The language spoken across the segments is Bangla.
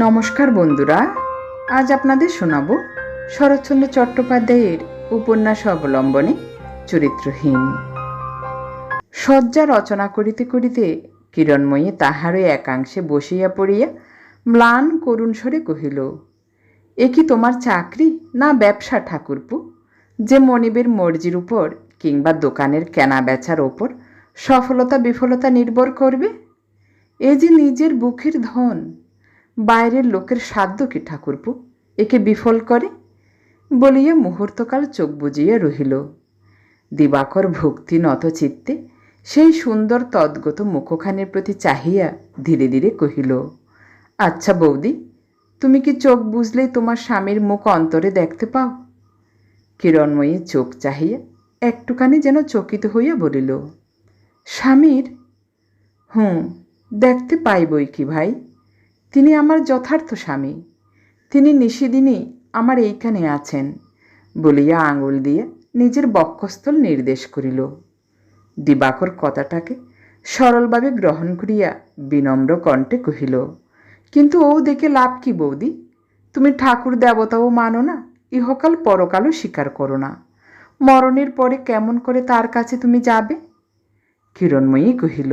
নমস্কার বন্ধুরা, আজ আপনাদের শোনাব শরৎচন্দ্র চট্টোপাধ্যায়ের উপন্যাস অবলম্বনে চরিত্রহীন। শয্যা রচনা করিতে করিতে কিরণময়ী তাহারও একাংশে বসিয়া পড়িয়া ম্লান করুণ স্বরে কহিল, এ কি তোমার চাকরি না ব্যবসা, ঠাকুরপু? যে মনিবের মর্জির উপর কিংবা দোকানের কেনা বেচার ওপর সফলতা বিফলতা নির্ভর করবে? এ যে নিজের বুকের ধন বাইরের লোকের সাধ্য কি ঠাকুরপু? একে বিফল করে? বলিয়া মুহূর্তকাল চোখ বুজিয়া রহিল। দিবাকর ভক্তি নত চিত্তে সেই সুন্দর তদ্গত মুখখানির প্রতি চাহিয়া ধীরে ধীরে কহিল আচ্ছা বৌদি, তুমি কি চোখ বুঝলেই তোমার স্বামীর মুখ অন্তরে দেখতে পাও? কিরণময়ী চোখ চাহিয়া একটুখানি যেন চকিত হইয়া বলিল, স্বামীর? হুঁ দেখতে পাই বই কি ভাই? তিনি আমার যথার্থ স্বামী। তিনি নিশিদিনই আমার এইখানে আছেন বলিয়া আঙুল দিয়ে নিজের বক্ষস্থল নির্দেশ করিল। দিবাকর কথাটাকে সরলভাবে গ্রহণ করিয়া বিনম্র কণ্ঠে কহিল, কিন্তু ও দেখে লাভ কি বৌদি? তুমি ঠাকুর দেবতাও মানো না, ইহকাল পরকালও স্বীকার করো না। মরণের পরে কেমন করে তার কাছে তুমি যাবে? কিরণময়ী কহিল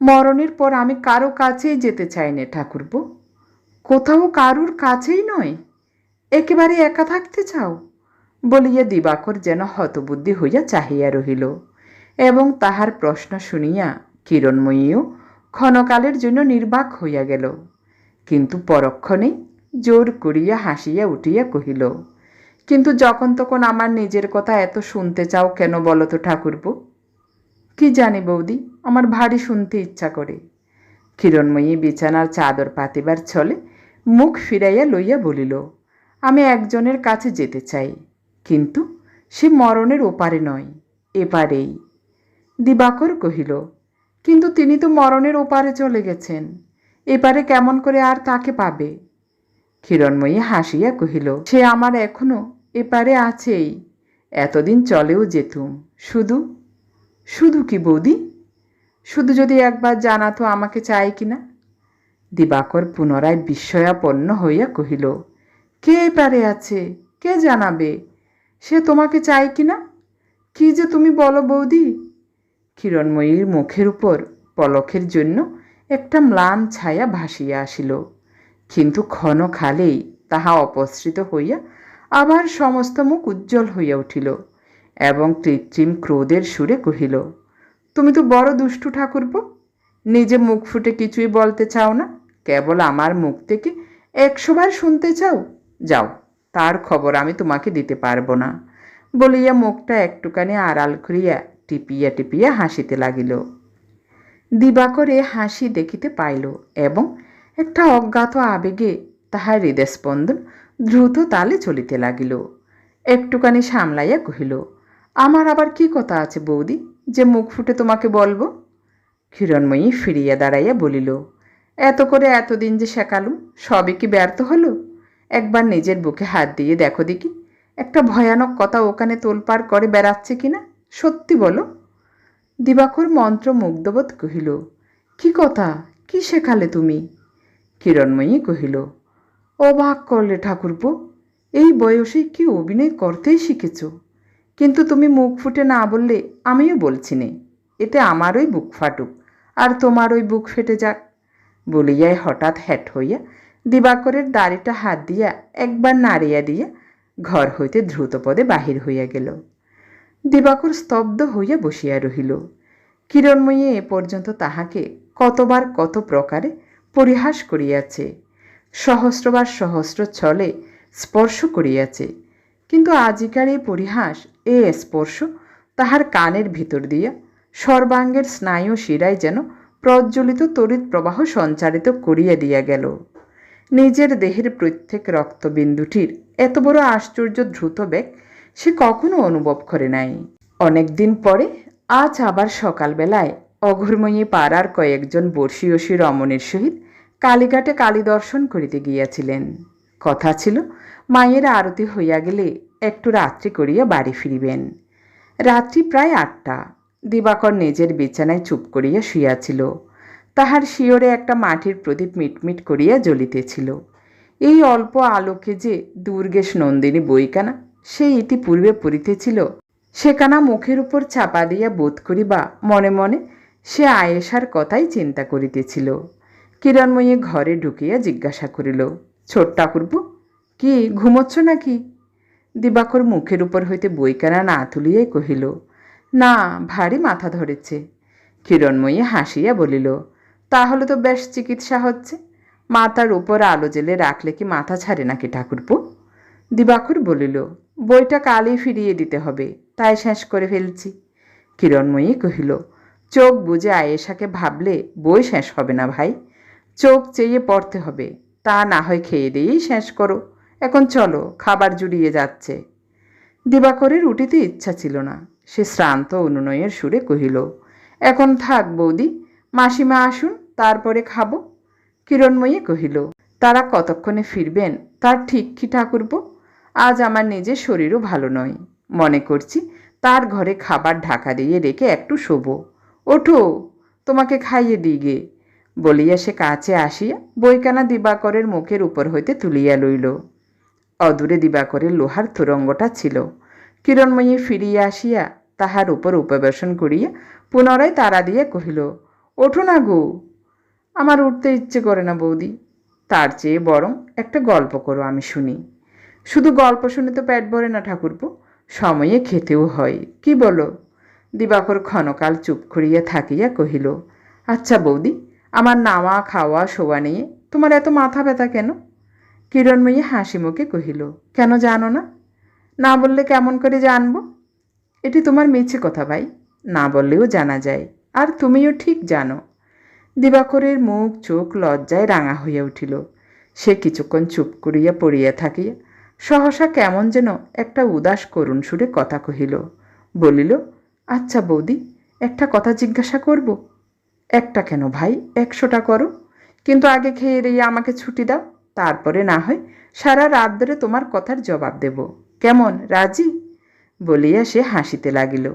মরণের পর আমি কারও কাছেই যেতে চাই নে, ঠাকুরপো। কোথাও কারুর কাছেই নয়। একেবারে একা থাকতে চাও? বলিয়া দিবাকর যেন হতবুদ্ধি হইয়া চাহিয়া রহিল এবং তাহার প্রশ্ন শুনিয়া কিরণময়ীও ক্ষণকালের জন্য নির্বাক হইয়া গেল। কিন্তু পরক্ষণে জোর করিয়া হাসিয়া উঠিয়া কহিল, কিন্তু যখন তখন আমার নিজের কথা এত শুনতে চাও কেন বলো তো কি জানি বৌদি, আমার ভারী শুনতে ইচ্ছা করে। কিরণময়ী বিছানার চাদর পাতিবার ছলে মুখ ফিরাইয়া লইয়া বলিল, আমি একজনের কাছে যেতে চাই, কিন্তু সে মরণের ওপারে নয়, এপারেই। দিবাকর কহিল, কিন্তু তিনি তো মরণের ওপারে চলে গেছেন, এপারে কেমন করে আর তাকে পাবে? কিরণময়ী হাসিয়া কহিল, সে আমার এখনও এপারে আছেই, এতদিন চলেও যেতুম, শুধু শুধু কি বৌদি? শুধু যদি একবার জানাতো আমাকে চাই কিনা দিবাকর পুনরায় বিস্ময়াপন্ন হইয়া কহিল, কে পারে আছে? কে জানাবে? সে তোমাকে চাই কিনা কি যে তুমি বলো বৌদি? কিরণময়ীর মুখের উপর পলকের জন্য একটা ম্লান ছায়া ভাসিয়া আসিল। কিন্তু ক্ষণ খালেই তাহা অপসৃত হইয়া আবার সমস্ত মুখ উজ্জ্বল হইয়া উঠিল। এবং কৃত্রিম ক্রোধের সুরে কহিল, তুমি তো বড় দুষ্টু ঠাকুরপো। নিজে মুখ ফুটে কিছুই বলতে চাও না। কেবল আমার মুখ থেকে একশোবার শুনতে চাও? যাও, তার খবর আমি তোমাকে দিতে পারব না। বলিয়া মুখটা একটুখানি আড়াল করিয়া টিপিয়া টিপিয়া হাসিতে লাগিল। দিবাকরে হাসি দেখিতে পাইল এবং একটা অজ্ঞাত আবেগে তাহার হৃদস্পন্দন দ্রুত তালে চলিতে লাগিল। একটুখানি সামলাইয়া কহিল আমার আবার কি কথা আছে বৌদি, যে মুখ ফুটে তোমাকে বলব? ক্ষীরণময়ী ফিরিয়া দাঁড়াইয়া বলিল, এত করে এতদিন যে শেখালুম, সবই কি ব্যর্থ হলো? একবার নিজের বুকে হাত দিয়ে দেখো দেখি, একটা ভয়ানক কথা ওখানে তোলপাড় করে বেড়াচ্ছে কিনা, সত্যি বলো? দিবাকর মন্ত্র মুগ্ধবোধ কহিল, কি কথা, কি শেখালে তুমি? কিরণময়ী কহিল, অবাক করলে ঠাকুরপো, এই বয়সে কি অভিনয় করতেই শিখেছ? কিন্তু তুমি মুখ ফুটে না বললে আমিও বলছি নে। এতে আমারই বুক ফাটুক, আর তোমার ওই বুক ফেটে যাক। বলিয়াই হঠাৎ হ্যাট হইয়া দিবাকরের দাড়িটা হাত দিয়া একবার নাড়িয়া দিয়া ঘর হইতে দ্রুতপদে বাহির হইয়া গেল। দিবাকর স্তব্ধ হইয়া বসিয়া রহিল। কিরণময়ী এ পর্যন্ত তাহাকে কতবার কত প্রকারে পরিহাস করিয়াছে, সহস্রবার সহস্র ছলে স্পর্শ করিয়াছে, কিন্তু আজিকার এই পরিহাস এ স্পর্শ তাহার কানের ভিতর দিয়া সর্বাঙ্গের স্নায়ু শিরায় যেন প্রজ্বলিত তড়িৎ প্রবাহ সঞ্চারিত করিয়া দিয়া গেল। নিজের দেহের প্রত্যেক রক্তবিন্দুটির এত বড় আশ্চর্য দ্রুত বেগ সে কখনো অনুভব করে নাই। অনেকদিন পরে আজ আবার সকালবেলায় অঘরময়ী পাড়ার কয়েকজন বর্ষীয়সী রমণের সহিত কালীঘাটে কালী দর্শন করিতে গিয়াছিলেন। কথা ছিল, মায়ের আরতি হইয়া গেলে একটু রাত্রি করিয়া বাড়ি ফিরিবেন। রাত্রি প্রায় আটটা। দিবাকর নিজের বিছানায় চুপ করিয়া শুইয়াছিল। তাহার শিওরে একটা মাটির প্রদীপ মিটমিট করিয়া জ্বলিতেছিল। এই অল্প আলোকে যে দুর্গেশ নন্দিনী বইকানা সে ইতিপূর্বে পড়িতেছিল, সেখানা মুখের উপর চাপা দিয়া বোধ করিবা মনে মনে সে আয়েশার কথাই চিন্তা করিতেছিল। কিরণময়ী ঘরে ঢুকিয়া জিজ্ঞাসা করিল, ছোট ঠাকুরপু, কি ঘুমোচ্ছ নাকি? দিবাকর মুখের উপর হইতে বইকানা না তুলিয়াই কহিল, না, ভারী মাথা ধরেছে। কিরণময়ী হাসিয়া বলিল, তাহলে তো বেশ চিকিৎসা হচ্ছে। মাথার উপর আলো জেলে রাখলে কি মাথা ছাড়ে নাকি ঠাকুরপু? দিবাকর বলিল, বইটা কালই ফিরিয়ে দিতে হবে, তাই শেষ করে ফেলছি। কিরণময়ী কহিল, চোখ বুঝে আয়েশাকে ভাবলে বই শেষ হবে না ভাই। চোখ চেয়ে পড়তে হবে, তা না হয় খেয়ে দিয়েই শেষ করো। এখন চলো, খাবার জুড়িয়ে যাচ্ছে। দিবাকরের উঠিতে ইচ্ছা ছিল না। সে শ্রান্ত অনুনয়ের সুরে কহিল, এখন থাক বৌদি, মাসিমা আসুন, তারপরে খাব। কিরণময়ী কহিল, তারা কতক্ষণে ফিরবেন, তার ঠিক কি ঠাকুরপো? আজ আমার নিজের শরীরও ভালো নয়। মনে করছি তার ঘরে খাবার ঢাকা দিয়ে রেখে একটু শোবো। ওঠো, তোমাকে খাইয়ে দিই গে। বলিয়া সে কাছে আসিয়া বইকানা দিবাকরের মুখের উপর হইতে তুলিয়া লইল। অদূরে দিবাকরের লোহার তুরঙ্গটা ছিল। কিরণময়ী ফিরিয়া আসিয়া তাহার উপর উপবেশন করিয়া পুনরায় তারা দিয়ে কহিল, ওঠো না গো, আমার উঠতে ইচ্ছে করে না বৌদি। তার চেয়ে বরং একটা গল্প করো আমি শুনি। শুধু গল্প শুনে তো পেট ভরে না ঠাকুরপো, সময়ে খেতেও হয়, কি বলো? দিবাকর ক্ষণকাল চুপ করিয়া থাকিয়া কহিল আচ্ছা বৌদি, আমার নাওয়া, খাওয়া, শোয়া নিয়ে তোমার এত মাথা ব্যথা কেন? কিরণময়ী হাসি মুখে কহিল, কেন জানো না? না বললে কেমন করে জানব? এটি তোমার মিছে কথা ভাই। না বললেও জানা যায়। আর তুমিও ঠিক জানো দিবাকরের মুখ, চোখ লজ্জায় রাঙা হইয়া উঠিল। সে কিছুক্ষণ চুপ করিয়া পড়িয়া থাকিয়া সহসা কেমন যেন একটা উদাস করুণ সুরে কথা কহিল, বলিল আচ্ছা বৌদি, একটা কথা জিজ্ঞাসা করব। একটা কেন ভাই? একশোটা করো। কিন্তু আগে খেয়ে দিয়ে আমাকে ছুটি দাও। তারপরে না হয় সারা রাত ধরে তোমার কথার জবাব দেব। কেমন, রাজি? বলিয়া সে হাসিতে লাগিল।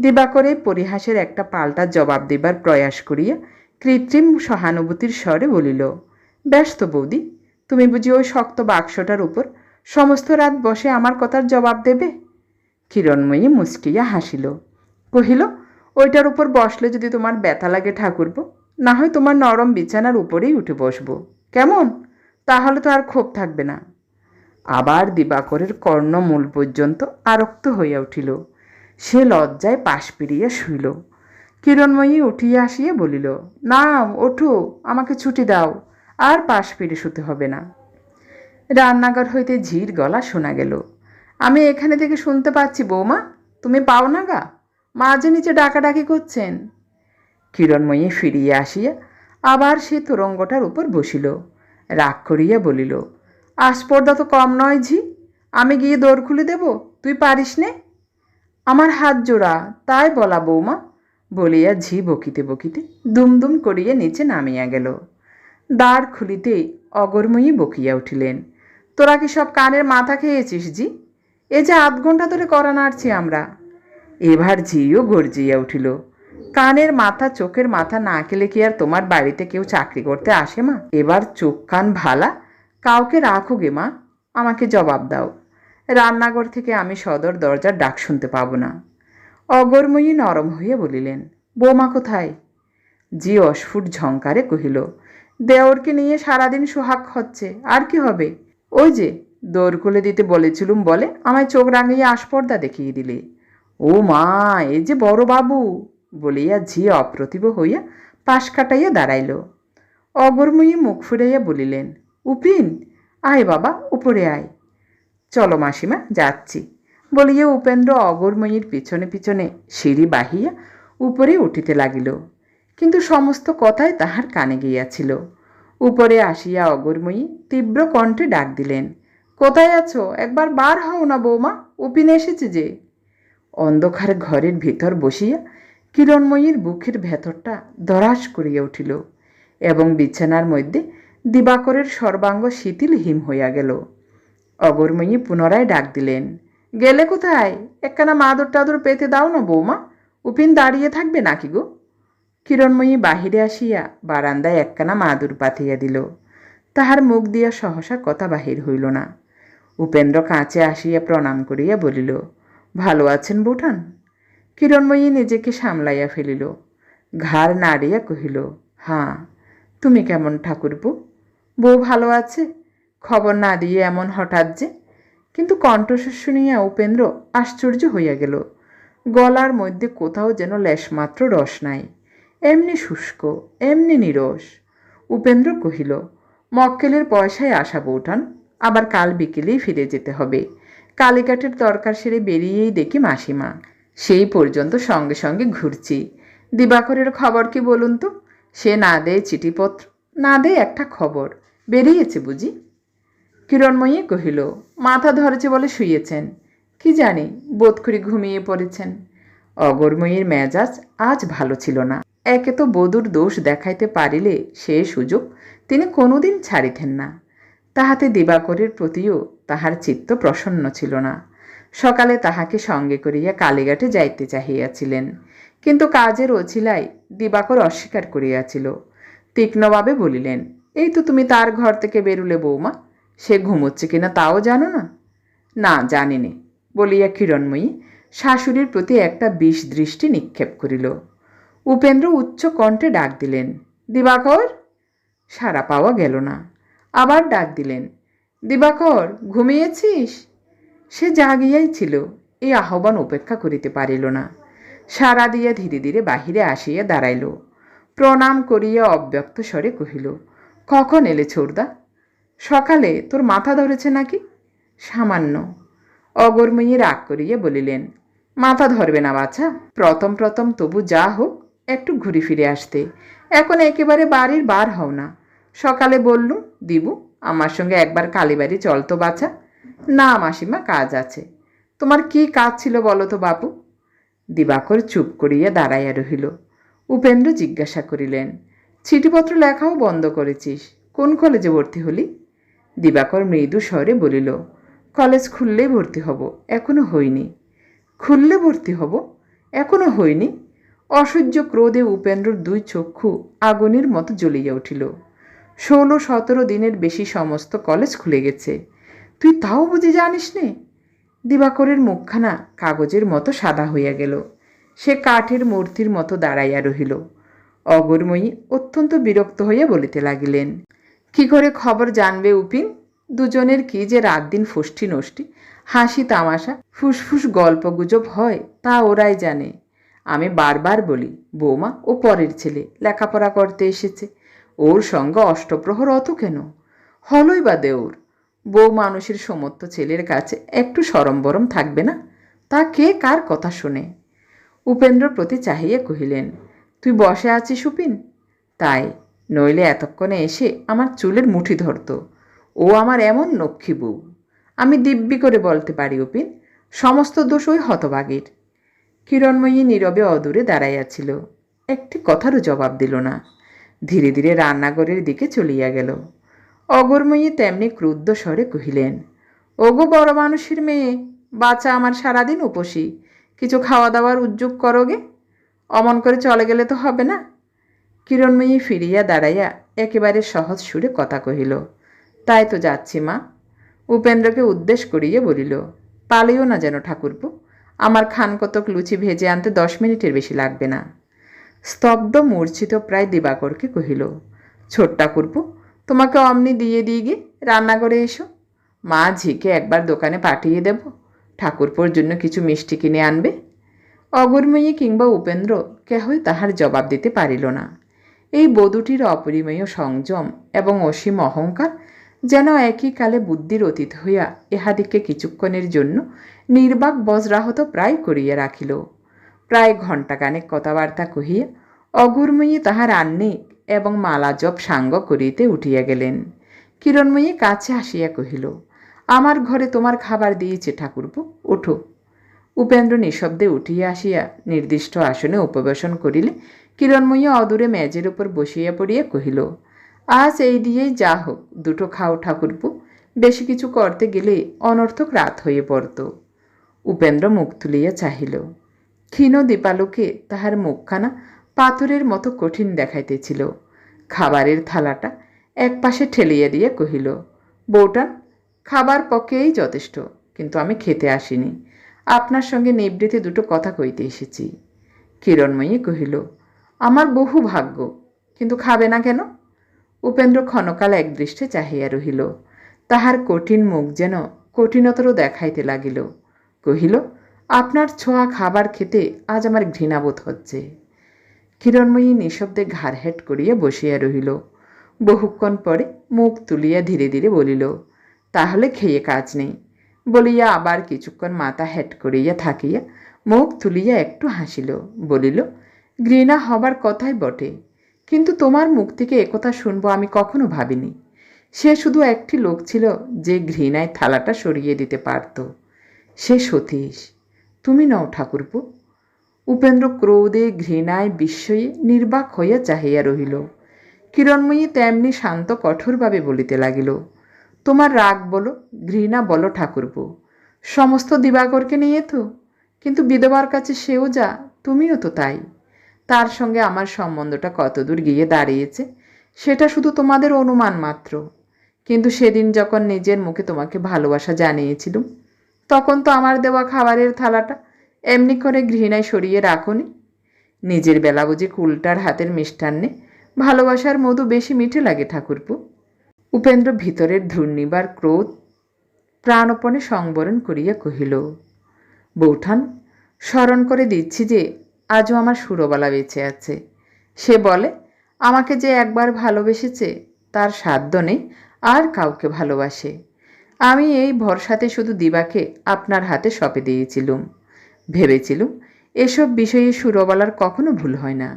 দিবাকরে পরিহাসের একটা পাল্টা জবাব দিবার প্রয়াস করিয়া কৃত্রিম সহানুভূতির স্বরে বলিল, ব্যস্ত বৌদি, তুমি বুঝি ওই শক্ত বাক্সটার উপর সমস্ত রাত বসে আমার কথার জবাব দেবে? কিরণময়ী মুস্কিয়া হাসিল। কহিল, ওইটার উপর বসলে যদি তোমার ব্যথা লাগে ঠাকুরপো, না হয় তোমার নরম বিছানার উপরেই উঠে বসবো। কেমন? তাহলে তো আর ক্ষোভ থাকবে না। আবার দিবাকরের কর্ণমূল পর্যন্ত আরক্ত হইয়া উঠিল। সে লজ্জায় পাশ পেরিয়া শুইল। কিরণময়ী উঠিয়া আসিয়া বলিল না ওঠো, আমাকে ছুটি দাও, আর পাশ ফিরে শুতে হবে না। রান্নাঘর হইতে ঝির গলা শোনা গেল। আমি এখানে থেকে শুনতে পাচ্ছি বৌমা, তুমি পাও না গা? মাঝে নিচে ডাকাডাকি করছেন? কিরণময়ী ফিরিয়া আসিয়া আবার সে তোরঙ্গটার উপর বসিল। রাগ করিয়া বলিল আস্পর্দা তো কম নয় ঝি, আমি গিয়ে দৌড় খুলে দেব, তুই পারিস নে? আমার হাত জোড়া, তাই বলা বৌমা, বলিয়া ঝি বকিতে বকিতে দুমদুম করিয়া নিচে নামিয়া গেল। দ্বার খুলিতেই অগরময়ী বকিয়া উঠিলেন, তোরা কি সব কানের মাথা খেয়েছিস জি এ যে আধ ঘণ্টা ধরে করা নাড়ছি আমরা। এবার ঝিও গর্জিয়া উঠিল কানের মাথা, চোখের মাথা না খেলে কি আর তোমার বাড়িতে কেউ চাকরি করতে আসে মা? এবার চোখ, কান ভালা। কাউকে রাখো গে মা, আমাকে জবাব দাও। রান্নাঘর থেকে আমি সদর দরজার ডাক শুনতে পাবো না। অগরময়ী নরম হইয়া বলিলেন, বৌমা কোথায়? জি অস্ফুট ঝঙ্কারে কহিল, দেওরকে নিয়ে সারাদিন সোহাগ হচ্ছে, আর কি হবে? ওই যে দৌড় খুলে দিতে বলেছিলুম বলে, আমায় চোখ রাঙিয়ে আস্পর্দা দেখিয়ে দিলে। ও মা, এ যে বড় বাবু বলিয়া ঝি অপ্রতিভ হইয়া পাশ কাটাইয়া দাঁড়াইল। অগরময়ী মুখ ফুরাইয়া বলিলেন, উপিন, আয় বাবা, উপরে আয়। চলো মাসিমা, যাচ্ছি। বলিয়া উপেন্দ্র অগরময়ীর পিছনে পিছনে সিঁড়ি বাহিয়া উপরে উঠিতে লাগিল। কিন্তু সমস্ত কথাই তাহার কানে গিয়াছিল। উপরে আসিয়া অগরময়ী তীব্র কণ্ঠে ডাক দিলেন, কোথায় আছো? একবার বার হও না বৌমা, উপিন এসেছে যে। অন্ধকার ঘরের ভিতর বসিয়া কিরণময়ীর বুকের ভেতরটা দরাস করিয়া উঠিল এবং বিছানার মধ্যে দিবাকরের সর্বাঙ্গ শিথিল হিম হইয়া গেল। অগরময়ী পুনরায় ডাক দিলেন, গেলে কোথায়? একখানা মাদুর টাদুর পেতে দাও না বৌমা উপিন দাঁড়িয়ে থাকবে নাকি গো? কিরণময়ী বাহিরে আসিয়া বারান্দায় একখানা মাদুর পাতিয়া দিল। তাহার মুখ দিয়া সহসা কথা বাহির হইল না। উপেন্দ্র কাঁচে আসিয়া প্রণাম করিয়া বলিল, ভালো আছেন বোঠান? কিরণময়ী নিজেকে সামলাইয়া ফেলিল। ঘাড় নাড়িয়া কহিল, হাঁ, তুমি কেমন ঠাকুরপো? বউ ভালো আছে? খবর না দিয়ে এমন হঠাৎ যে? কিন্তু কণ্ঠস্বর শুনিয়া উপেন্দ্র আশ্চর্য হইয়া গেল। গলার মধ্যে কোথাও যেন লেশমাত্র রস নাই। এমনি শুষ্ক, এমনি নিরস। উপেন্দ্র কহিল, মক্কেলের পয়সায় আসা বৌঠান আবার কাল বিকেলেই ফিরে যেতে হবে। কালীকাঠের দরকার সেরে বেরিয়েই দেখি মাসিমা। সেই পর্যন্ত সঙ্গে সঙ্গে ঘুরছি। দিবাকরের খবর কি বলুন তো? সে না দেয় চিঠিপত্র, না দেয় একটা খবর। বেরিয়েছে বুঝি? কিরণময়ী কহিল, মাথা ধরেছে বলে শুয়েছেন কি জানি বোধ করি ঘুমিয়ে পড়েছেন। অগরময়ীর মেজাজ আজ ভালো ছিল না। একে তো বধূর দোষ দেখাইতে পারিলে সে সুযোগ তিনি কোনোদিন ছাড়িতেন না। তাহাতে দিবাকরের প্রতিও তাহার চিত্ত প্রসন্ন ছিল না। সকালে তাহাকে সঙ্গে করিয়া কালীঘাটে যাইতে চাহিয়াছিলেন। কিন্তু কাজের অছিলায় দিবাকর অস্বীকার করিয়াছিল। তীক্ষ্ণভাবে বলিলেন, এই তো তুমি তার ঘর থেকে বেরুলে বৌমা, সে ঘুমোচ্ছে কিনা তাও জানো না? না জানি নে বলিয়া কিরণময়ী শাশুড়ির প্রতি একটা বিষ দৃষ্টি নিক্ষেপ করিল। উপেন্দ্র উচ্চ কণ্ঠে ডাক দিলেন, দিবাকর! সাড়া পাওয়া গেল না। আবার ডাক দিলেন, দিবাকর, ঘুমিয়েছিস? সে জাগিয়াই ছিল, এই আহ্বান উপেক্ষা করিতে পারিল না। সারা দিয়া ধীরে ধীরে বাহিরে আসিয়া দাঁড়াইল। প্রণাম করিয়া অব্যক্ত স্বরে কহিল, কখন এলে ছোড়দা সকালে তোর মাথা ধরেছে নাকি? সামান্য। অগরময়ী রাগ করিয়া বলিলেন, মাথা ধরবে না বাছা, প্রথম প্রথম তবু যা হোক, একটু ঘুরে ফিরে আসতে। এখন একেবারে বাড়ির বার হও না। সকালে বললুম, দিবু, আমার সঙ্গে একবার কালীবাড়ি চল তো বাছা না মাসিমা, কাজ আছে। তোমার কি কাজ ছিল বলো তো বাপু? দিবাকর চুপ করিয়া দাঁড়াইয়া রহিল। উপেন্দ্র জিজ্ঞাসা করিলেন, চিঠিপত্র লেখাও বন্ধ করেছিস, কোন কলেজে ভর্তি হলি? দিবাকর মৃদু স্বরে বলিল কলেজ খুললেই ভর্তি হব, এখনও হইনি। খুললে ভর্তি হব? এখনও হইনি? অসহ্য ক্রোধে উপেন্দ্রর দুই চক্ষু আগুনের মতো জ্বলিয়া উঠিল। ষোলো সতেরো দিনের বেশি সমস্ত কলেজ খুলে গেছে। তুই তাও বুঝি জানিস নে দিবাকরের মুখখানা কাগজের মতো সাদা হইয়া গেল। সে কাঠের মূর্তির মতো দাঁড়াইয়া রহিল। অগরময়ী অত্যন্ত বিরক্ত হইয়া বলিতে লাগিলেন, কি করে খবর জানবে উপিন? দুজনের কি যে রাত দিন ফুষ্টি নষ্টি, হাসি তামাশা, ফুসফুস গল্প গুজব হয়, তা ওরাই জানে। আমি বারবার বলি, বৌমা ও পরের ছেলে লেখাপড়া করতে এসেছে, ওর সঙ্গে অষ্টপ্রহর অত কেন? হলই বা দেওর। বউ মানুষের সমর্থ ছেলের কাছে একটু সরম্বরম থাকবে না? তা কে কার কথা শুনে? উপেন্দ্র প্রতি চাহিয়া কহিলেন, তুই বসে আছিস সুপিন তাই, নইলে এতক্ষণে এসে আমার চুলের মুঠি ধরতো। ও আমার এমন নক্ষী বউ। আমি দিব্যি করে বলতে পারি উপিন, সমস্ত দোষ ওই হতভাগীর। কিরণময়ী নীরবে অদূরে দাঁড়াইয়াছিল। একটি কথারও জবাব দিল না। ধীরে ধীরে রান্নাঘরের দিকে চলিয়া গেল। অগরময়ী তেমনি ক্রুদ্ধ স্বরে কহিলেন, ওগো বড় মানুষের মেয়ে বাচ্চা আমার সারাদিন উপসী। কিছু খাওয়া দাওয়ার উদ্যোগ করোগে অমন করে চলে গেলে তো হবে না? কিরণময়ী ফিরিয়া দাঁড়াইয়া একেবারে সহজ সুরে কথা কহিল, তাই তো যাচ্ছি মা। উপেন্দ্রকে উদ্দেশ করিয়া বলিল, পালিও না যেন ঠাকুরপো। আমার খান কতক লুচি ভেজে আনতে দশ মিনিটের বেশি লাগবে না। স্তব্ধ মূর্ছিত প্রায় দিবাকরকে কহিল, ছোট ঠাকুরপো তোমাকে অমনি দিয়ে দিয়ে গিয়ে রান্নাঘরে এসো। মা ঝিকে একবার দোকানে পাঠিয়ে দেব। ঠাকুরপোর জন্য কিছু মিষ্টি কিনে আনবে। অগরময়ী কিংবা উপেন্দ্র কেহই তাহার জবাব দিতে পারিল না। এই বধূটির অপরিমেয় সংযম এবং অসীম অহংকার যেন একই কালে বুদ্ধির অতীত হইয়া ইহাদিকে কিছুক্ষণের জন্য নির্বাক বজ্রাহত প্রায় করিয়া রাখিল। প্রায় ঘণ্টাখানেক কথাবার্তা কহিয়া অগুরময়ী তাহার আন্নিক এবং মালা জপ সাঙ্গ করিতে উঠিয়া গেলেন। কিরণময়ী কাছে আসিয়া কহিল, আমার ঘরে তোমার খাবার দিয়েছে ঠাকুরপো, ওঠো। উপেন্দ্র নিঃশব্দে উঠিয়া আসিয়া নির্দিষ্ট আসনে উপবেশন করিলে কিরণময়ী অদূরে মেজের উপর বসিয়া পড়িয়া কহিল, আজ এই দিয়েই যা হোক, দুটো খাও ঠাকুরপো, বেশি কিছু করতে গেলে অনর্থক রাত হয়ে পড়ত। উপেন্দ্র মুখ তুলিয়া চাহিল, ক্ষীণ দীপালোকে তাহার মুখখানা পাথরের মতো কঠিন দেখাইতেছিল। খাবারের থালাটা এক পাশে ঠেলিয়ে দিয়ে কহিল বউটান খাবার পক্ষেই যথেষ্ট, কিন্তু আমি খেতে আসিনি। আপনার সঙ্গে নিবৃতে দুটো কথা কইতে এসেছি। কিরণময়ী কহিল, আমার বহু ভাগ্য, কিন্তু খাবে না কেন? উপেন্দ্র ক্ষণকাল একদৃষ্টে চাহিয়া রহিল। তাহার কঠিন মুখ যেন কঠিনতর দেখাইতে লাগিল। কহিল, আপনার ছোঁয়া খাবার খেতে আজ আমার ঘৃণাবোধ হচ্ছে। কিরণময়ী নিঃশব্দে ঘাড় হেট করিয়া বসিয়া রহিল। বহুক্ষণ পরে মুখ তুলিয়া ধীরে ধীরে বলিল, তাহলে খেয়ে কাজ নেই। বলিয়া আবার কিছুক্ষণ মাথা হেট করিয়া থাকিয়া মুখ তুলিয়া একটু হাসিল। বলিল, ঘৃণা হবার কথাই বটে, কিন্তু তোমার মুখ থেকে একথা শুনব আমি কখনো ভাবিনি। সে শুধু একটি লোক ছিল যে ঘৃণায় থালাটা সরিয়ে দিতে পারত। সে সতীশ। তুমি নও ঠাকুরপু উপেন্দ্র ক্রোধে ঘৃণায় বিস্ময়ে নির্বাক হইয়া চাহিয়া রহিল। কিরণময়ী তেমনি শান্ত কঠোরভাবে বলিতে লাগিল, তোমার রাগ বলো, ঘৃণা বলো ঠাকুরপু। সমস্ত দিবাকরকে নিয়ে তো, কিন্তু বিধবার কাছে সেও যা, তুমিও তো তাই। তার সঙ্গে আমার সম্বন্ধটা কতদূর গিয়ে দাঁড়িয়েছে, সেটা শুধু তোমাদের অনুমান মাত্র। কিন্তু সেদিন যখন নিজের মুখে তোমাকে ভালোবাসা জানিয়েছিলুম, তখন তো আমার দেওয়া খাবারের থালাটা এমনি করে ঘৃণায় সরিয়ে রাখনি। নিজের বেলা বুঝি কুলটার হাতের মিষ্টান্নে ভালোবাসার মধু বেশি মিঠে লাগে ঠাকুরপু। উপেন্দ্র ভিতরের ধূর্ণিবার ক্রোধ প্রাণপণে সংবরণ করিয়া কহিল, বৌঠান, স্মরণ করে দিচ্ছি যে আজও আমার সুরবালা বেঁচে আছে। সে বলে, আমাকে যে একবার ভালোবেসেছে, তার সাধ্য নেই, আর কাউকে ভালোবাসে। আমি এই ভরসাতে শুধু দিবাকে আপনার হাতে সঁপে দিয়েছিলুম। ভেবেছিলুম এসব বিষয়ে সুরবালার কখনো ভুল হয় না।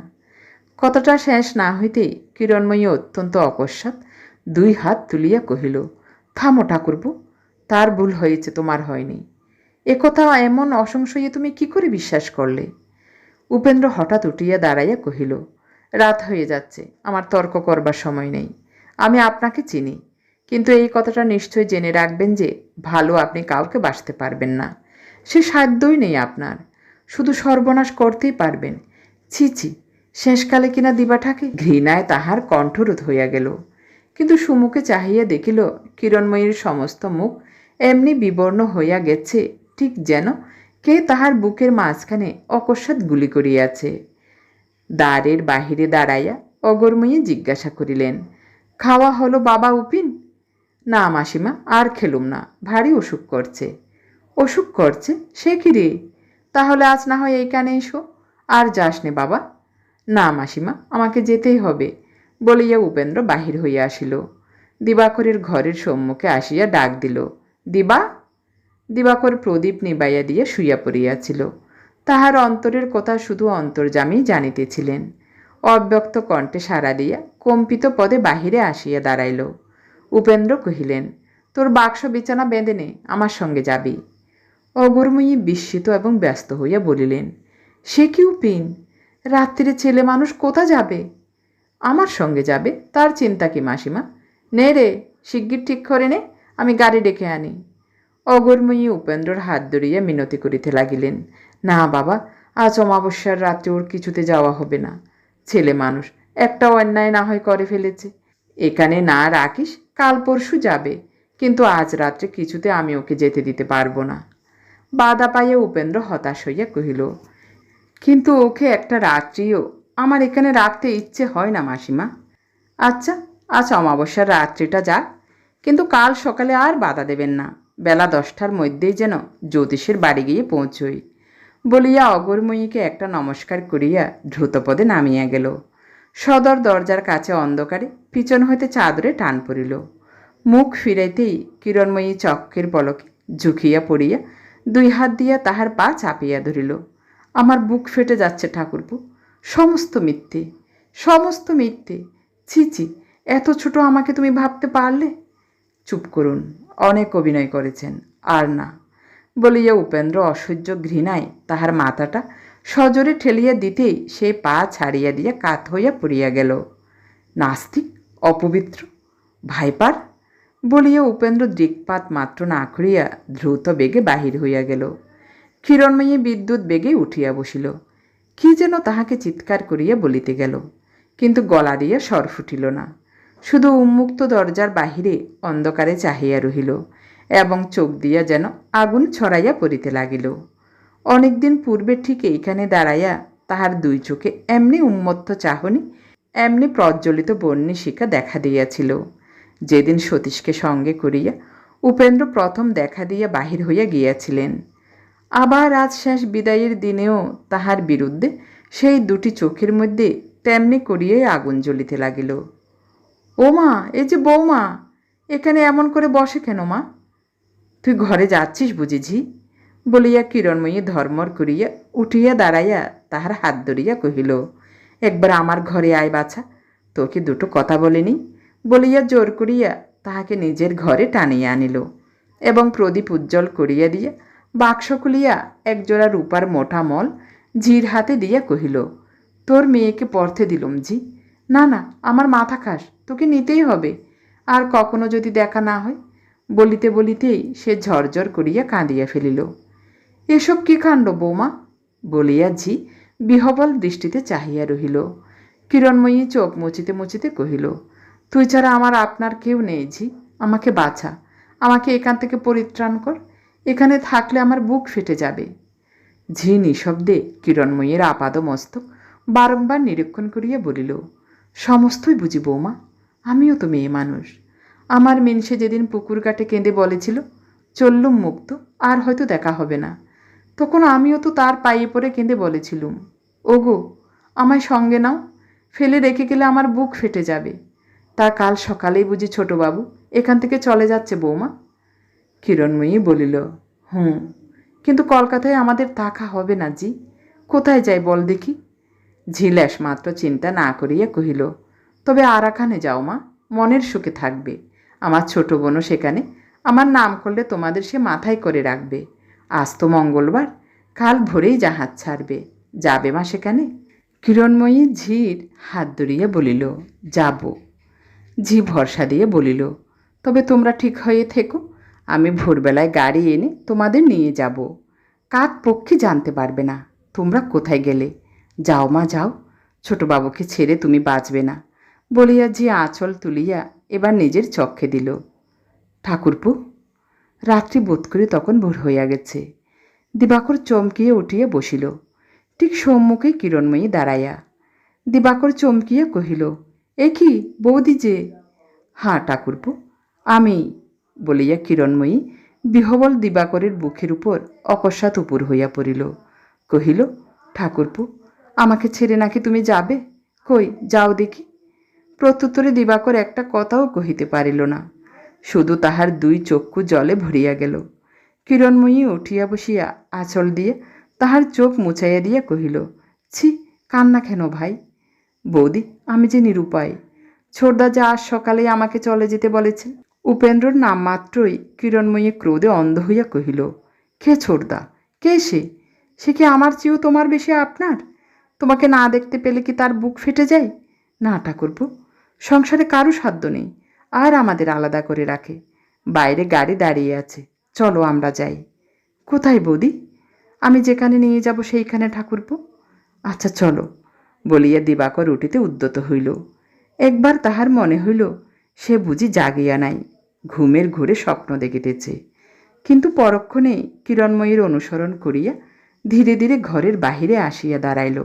কতটা শেষ না হইতেই কিরণময়ী অত্যন্ত অকস্মাৎ দুই হাত তুলিয়া কহিল, থামো ঠাকুরপু, তার ভুল হয়েছে, তোমার হয়নি। একথা এমন অসংশয়ে তুমি কি করে বিশ্বাস করলে? উপেন্দ্র হঠাৎ উঠিয়া দাঁড়াইয়া কহিল, রাত হয়ে যাচ্ছে, আমার তর্ক করবার সময় নেই। আমি আপনাকে চিনি, কিন্তু এই কথাটা নিশ্চয় জেনে রাখবেন যে ভালো আপনি কাউকে বাসতে পারবেন না। সে সাধ্যই নেই আপনার। শুধু সর্বনাশ করতেই পারবেন। ছি ছি, শেষকালে কিনা দিবাঠাকে ঘৃণায় তাহার কণ্ঠরোধ হইয়া গেল। কিন্তু সুমুখে চাহিয়া দেখিল, কিরণময়ীর সমস্ত মুখ এমনি বিবর্ণ হইয়া গেছে, ঠিক যেন কে তাহার বুকের মাঝখানে অকস্মাৎ গুলি করিয়াছে। দ্বারের বাহিরে দাঁড়াইয়া অগরময়ী জিজ্ঞাসা করিলেন, খাওয়া হলো বাবা উপিন? না মাসিমা, আর খেলুম না, ভারী অসুখ করছে। অসুখ করছে, সে কি রে? তাহলে আজ না হয় এইখানে এসো। আর যাস নে বাবা। না মাসিমা, আমাকে যেতেই হবে, বলিয়া উপেন্দ্র বাহির হইয়া আসিল। দিবাকরের ঘরের সম্মুখে আসিয়া ডাক দিল, দিবা? দিবাকর প্রদীপ নিবাইয়া দিয়া শুইয়া পড়িয়াছিল। তাহার অন্তরের কথা শুধু অন্তর্জামেই জানিতেছিলেন। অব্যক্ত কণ্ঠে সাড়া দিয়া কম্পিত পদে বাহিরে আসিয়া দাঁড়াইল। উপেন্দ্র কহিলেন, তোর বাক্স বিছানা বেঁধে নে, আমার সঙ্গে যাবি। অগরময়ী বিস্মিত এবং ব্যস্ত হইয়া বলিলেন, সে কি উপিন রাত্রিরে ছেলে মানুষ কোথা যাবে? আমার সঙ্গে যাবে? তার চিন্তা কি মাসিমা? নে রে, শিগগির ঠিক করে নে, আমি গাড়ি ডেকে আনি। অগরময়ী উপেন্দ্রর হাত ধরিয়া মিনতি করিতে লাগিলেন, না বাবা, আজ অমাবস্যার রাত্রে ওর কিছুতে যাওয়া হবে না। ছেলে মানুষ, একটা অন্যায় না হয় করে ফেলেছে। এখানে না রাখিস, কাল পরশু যাবে, কিন্তু আজ রাত্রে কিছুতে আমি ওকে যেতে দিতে পারব না। বাধা পাইয়া উপেন্দ্র হতাশ হইয়া কহিল, কিন্তু ওকে একটা রাত্রিও? আমার এখানে রাখতে ইচ্ছে হয় না, মাসিমা। আচ্ছা আচ্ছা অমাবস্যার রাত্রিটা যাক। কিন্তু কাল সকালে আর বাধা দেবেন না। বেলা দশটার মধ্যেই যেন জ্যোতিষের বাড়ি গিয়ে পৌঁছই। বলিয়া অগরময়ীকে একটা নমস্কার করিয়া দ্রুতপদে নামিয়া গেল। সদর দরজার কাছে অন্ধকারে পিছন হইতে চাদরে টান পড়িল। মুখ ফিরাইতেই কিরণময়ী চক্রের পলকে ঝুঁকিয়া পড়িয়া দুই হাত দিয়া তাহার পা চাপিয়া ধরিল। আমার বুক ফেটে যাচ্ছে ঠাকুরপু। সমস্ত মিথ্যে সমস্ত মিথ্যে। ছি ছি, এত ছোট আমাকে তুমি ভাবতে পারলে? চুপ করুন, অনেক অভিনয় করেছেন, আর না, বলিয়া উপেন্দ্র অসহ্য ঘৃণায় তাহার মাথাটা সজোরে ঠেলিয়া দিতেই সে পা ছাড়িয়া দিয়া কাত হইয়া পড়িয়া গেল। নাস্তিক, অপবিত্র, ভাইপার বলিয়া উপেন্দ্র দিকপাত মাত্র না করিয়া দ্রুত বেগে বাহির হইয়া গেল। ক্ষীরণময়ী বিদ্যুৎ বেগে উঠিয়া বসিল। কি যেন তাহাকে চিৎকার করিয়া বলিতে গেল, কিন্তু গলা দিয়া স্বর ফুটিল না। শুধু উন্মুক্ত দরজার বাহিরে অন্ধকারে চাহিয়া রহিল এবং চোখ দিয়া যেন আগুন ছড়াইয়া পড়িতে লাগিল। অনেকদিন পূর্বে ঠিক এইখানে দাঁড়াইয়া তাহার দুই চোখে এমনি উন্মত্ত চাহনি, এমনি প্রজ্বলিত বন্যী শিখা দেখা দিয়াছিল। যেদিন সতীশকে সঙ্গে করিয়া উপেন্দ্র প্রথম দেখা দিয়া বাহির হইয়া গিয়াছিলেন। আবার আজ শেষ বিদায়ের দিনেও তাহার বিরুদ্ধে সেই দুটি চোখের মধ্যে তেমনি করিয়াই আগুন জ্বলিতে লাগিল। ও মা এই যে বৌমা, এখানে এমন করে বসে কেন মা? তুই ঘরে যাচ্ছিস বুঝিঝি? বলিয়া কিরণময়ী ধর্মর করিয়া উঠিয়া দাঁড়াইয়া তাহার হাত ধরিয়া কহিল, একবার আমার ঘরে আয় বাছা, তোকে দুটো কথা বলিনি? বলিয়া জোর করিয়া তাহাকে নিজের ঘরে টানিয়া আনিল এবং প্রদীপ উজ্জ্বল করিয়া দিয়া বাক্স খুলিয়া একজোড়া রূপার মোটা মল ঝির হাতে দিয়া কহিল, তোর মেয়েকে পড়তে দিলুম জি না না, আমার মাথা খাস, তোকে নিতেই হবে। আর কখনো যদি দেখা না হয়? বলিতে বলিতেই সে ঝরঝর করিয়া কাঁদিয়া ফেলিল। এসব কি কাণ্ড বৌমা? বলিয়া ঝি বিহবল দৃষ্টিতে চাহিয়া রহিল। কিরণময়ী চোখ মুচিতে মুচিতে কহিল তুই ছাড়া আমার আপনার কেউ নেই, ঝি। আমাকে বাছা। আমাকে এখান থেকে পরিত্রাণ কর। এখানে থাকলে আমার বুক ফেটে যাবে। ঝি নিঃশব্দে কিরণময়ীর আপাদ মস্তক বারংবার নিরীক্ষণ করিয়া বলিল, সমস্তই বুঝি বৌমা, আমিও তো মেয়ে মানুষ। আমার মিনসে যেদিন পুকুর কাটে কেঁদে বলেছিল, চললুম মুক্ত, আর হয়তো দেখা হবে না। তখন আমিও তো তার পায়ে পড়ে কেঁদে বলেছিলুম, ওগো, আমায় সঙ্গে নাও। ফেলে রেখে গেলে আমার বুক ফেটে যাবে। তা কাল সকালেই বুঝি ছোটবাবু এখান থেকে চলে যাচ্ছে বৌমা? কিরণময়ী বলিল হুম কিন্তু কলকাতায় আমাদের থাকা হবে না জি। কোথায় যাই বল দেখি? ঝিল্যাস মাত্র চিন্তা না করিয়া কহিল, তবে আরাকানে যাও মা, মনের সুখে থাকবে। আমার ছোট বোনও সেখানে, আমার নাম করলে তোমাদের সে মাথায় করে রাখবে। আজ তো মঙ্গলবার, কাল ভোরেই জাহাজ ছাড়বে। যাবে মা সেখানে? কিরণময়ী ঝির হাত ধরিয়া বলিল, যাব। ঝি ভরসা দিয়ে বলিল, তবে তোমরা ঠিক হয়ে থেকো, আমি ভোরবেলায় গাড়ি এনে তোমাদের নিয়ে যাব। কাক পক্ষে জানতে পারবে না, তোমরা কোথায় গেলে? যাও মা, যাও, ছোটবাবুকে ছেড়ে তুমি বাঁচবে না। বলিয়া ঝি আঁচল তুলিয়া এবার নিজের চক্ষে দিল। ঠাকুরপু, রাত্রি বোধ করে তখন ভোর হইয়া গেছে। দিবাকর চমকিয়ে উঠিয়া বসিল। ঠিক সম্মুখে কিরণময়ী দাঁড়াইয়া। দিবাকর চমকিয়া কহিল এ কি, বৌদি যে? হাঁ ঠাকুরপু, আমি বলিয়া কিরণময়ী বিহবল দিবাকরের বুকের উপর অকস্মাৎ উপর হইয়া পড়িল। কহিল, ঠাকুরপু, আমাকে ছেড়ে নাকি তুমি যাবে? কই, যাও দেখি। প্রত্যুত্তরে দিবাকর একটা কথাও কহিতে পারিল না। শুধু তাহার দুই চক্ষু জলে ভরিয়া গেল। কিরণময়ী উঠিয়া বসিয়া আঁচল দিয়ে তাহার চোখ মুছাইয়া দিয়া কহিল, ছি, কান্না কেন ভাই? বৌদি, আমি যে নিরুপায়। ছোটদা যা আজ সকালে আমাকে চলে যেতে বলেছেন। উপেন্দ্রর নাম মাত্রই কিরণময়ী ক্রোধে অন্ধ হইয়া কহিল, কে ছোটদা? কে সে? সে কি আমার চেয়েও তোমার বেশি আপনার? তোমাকে না দেখতে পেলে কি তার বুক ফেটে যায়? না ঠাকুরপু, সংসারে কারও সাধ্য নেই, আর আমাদের আলাদা করে রাখে। বাইরে গাড়ি দাঁড়িয়ে আছে, চলো আমরা যাই। কোথায় বৌদি? আমি যেখানে নিয়ে যাব সেইখানে ঠাকুরপো? আচ্ছা চলো। বলিয়া দিবাকর উঠিতে উদ্যত হইল। একবার তাহার মনে হইল, সে বুঝি জাগিয়া নাই, ঘুমের ঘুরে স্বপ্ন দেখিতেছে। কিন্তু পরক্ষণে কিরণময়ীর অনুসরণ করিয়া ধীরে ধীরে ঘরের বাহিরে আসিয়া দাঁড়াইল।